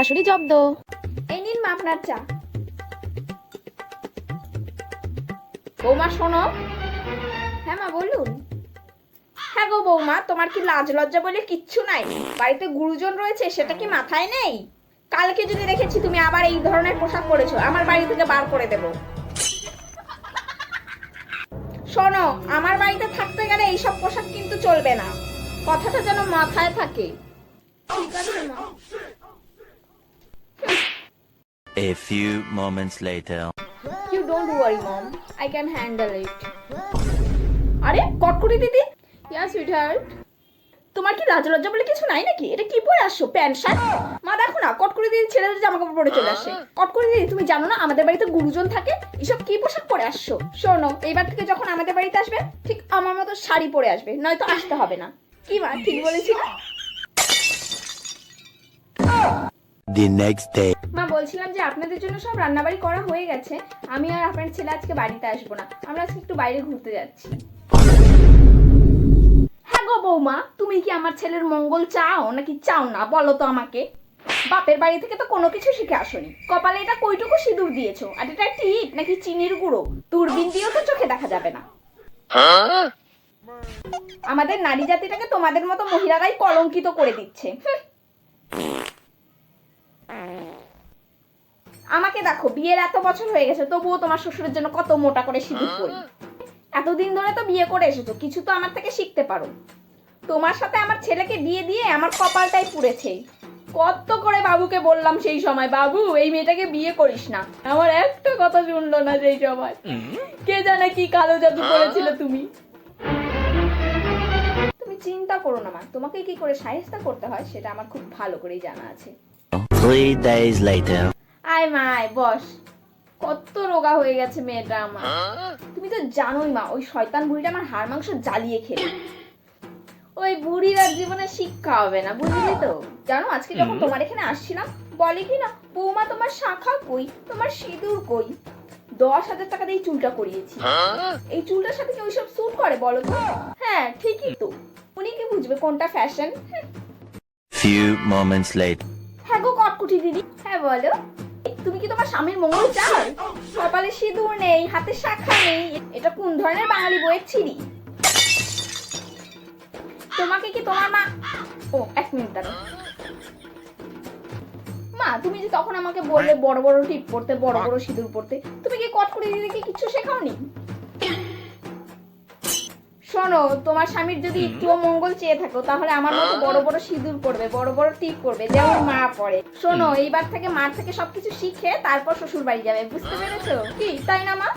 শাশুড়ি জব্দ। এই নিন মা আপনার চা। বৌমা, শোনো। হ্যাঁ মা, বলুন। হ্যাঁ গো বৌমা, তোমার কি লাজ লজ্জা বলে কিচ্ছু নাই? বাড়িতে গুরুজন রয়েছে, সেটা কি মাথায় নেই? কালকে যদি দেখেছি তুমি আবার এই ধরনের পোশাক পরেছো, আমার বাড়ি থেকে বার করে দেব। শোনো, আমার বাড়িতে থাকতে গেলে এইসব পোশাক কিন্তু চলবে না। কথাটা যেন মাথায় থাকে। ঠিক আছে মা। A few moments later. You don't worry, mom. I can handle it. আরে কটকুটি দিদি। ইয়া সুইটহার্ট তোমার কি লাজ লজ্জা বলে কিছু নাই নাকি? এটা কি পরে আসছো? Pant shirt? মা দেখো না কটকুটি দিদি ছেলেদের জামা কাপড় পরে চলে আসে। কটকুটি দিদি তুমি জানো না আমাদের বাড়িতে গুরুজন থাকে? এসব কি পোশাক পরে আসছো? শোনো এইবার থেকে যখন আমাদের বাড়িতে আসবে ঠিক আমার মতো শাড়ি পরে আসবে নয়তো আসতে হবে না। কি মা ঠিক বলেছি না? The next day. মা বলছিলাম যে আপনাদের জন্য সব রান্নাবাড়ি করা হয়ে গেছে। আমি আর আপনার ছেলে আজকে বাড়িতে আসব না। আমরা আজকে একটু বাইরে ঘুরতে যাচ্ছি। হ্যাঁ গো বৌমা তুমি কি আমার ছেলের মঙ্গল চাও নাকি চাও না? বলো তো আমাকে। বাপের বাড়ি থেকে তো কোনো কিছু শিখে আসোনি। কপালে এটা কইটুকু সিঁদুর দিয়েছ। আর এটা টিপ নাকি চিনির গুঁড়ো? দূরবীন দিয়েও তো চোখে দেখা যাবে না। আমাদের নারী জাতিটাকে তোমাদের মতো মহিলারাই কলঙ্কিত করে দিচ্ছে। আমাকে দেখো, বিয়ের এত বছর হয়ে গেছে, তবুও তোমার শ্বশুরের জন্য কত মোটা করে সিঁদুর পরি। এতদিন ধরে তো বিয়ে করে এসেছ, কিছু তো আমার থেকে শিখতে পারো। তোমার সাথে আমার ছেলেকে বিয়ে দিয়ে আমার কপালটাই পুড়েছে। কত করে বাবুকে বললাম সেই সময়, বাবু, এই মেয়েটাকে বিয়ে করিস না। আমার একটা কথা শুনলো না সেই সময়। কে জানে কি কালো জাদু করেছিল তুমি। তুমি চিন্তা করো না, মা। তোমাকে কি করে সাহেস্তা করতে হয়, সেটা আমার খুব ভালো করেই জানা আছে। Days later. আয় মা আয় বস। কত রোগা হয়ে গেছে মেয়েটা আমার। তুমি তো জানোই মা ওই শয়তান বুড়িটা আমার হাড় মাংস জ্বালিয়ে খেলে। ওই বুড়ির আর জীবনে শিক্ষা হবে না বুঝলি তো? জানো আজকে যখন তোমার এখানে আসছিলাম বলে কি না বৌমা তোমার শাখা কই তোমার সিঁদুর কই? দশ হাজার টাকা দিয়ে চুলটা করিয়েছি। এই চুলটার সাথে কি ওইসব স্যুট করে বলো তো? হ্যাঁ ঠিকই তো। উনি কি বুঝবে কোনটা ফ্যাশন Few moments later. হ্যাঁ গো কটকুটি দিদি। হ্যাঁ বলো। তুমি কি তোমার স্বামীর মঙ্গল চাও? কপালে সিঁদুর নেই, হাতে শাখা নেই। এটা কোন ধরনের বাঙালি বইয়ের ছিরি? তোমাকে কি তোমার মা ও, এক মিনিট দাঁড়াও। মা, তুমি যে তখন আমাকে বললে বড় বড় টিপ পড়তে, বড় বড় সিঁদুর পড়তে, তুমি কি কটকুটি দিদিকে কিছু শেখাওনি? শোনো তোমার স্বামীর যদি একটুও মঙ্গল চেয়ে থাকো তাহলে আমার মতো বড় বড় সিঁদুর পড়বে বড় বড় টিপ পড়বে যেমন মা পড়ে। শোনো এইবার থেকে মার থেকে সবকিছু শিখে তারপর শ্বশুর বাড়ি যাবে বুঝতে পেরেছ? কি তাই না মা?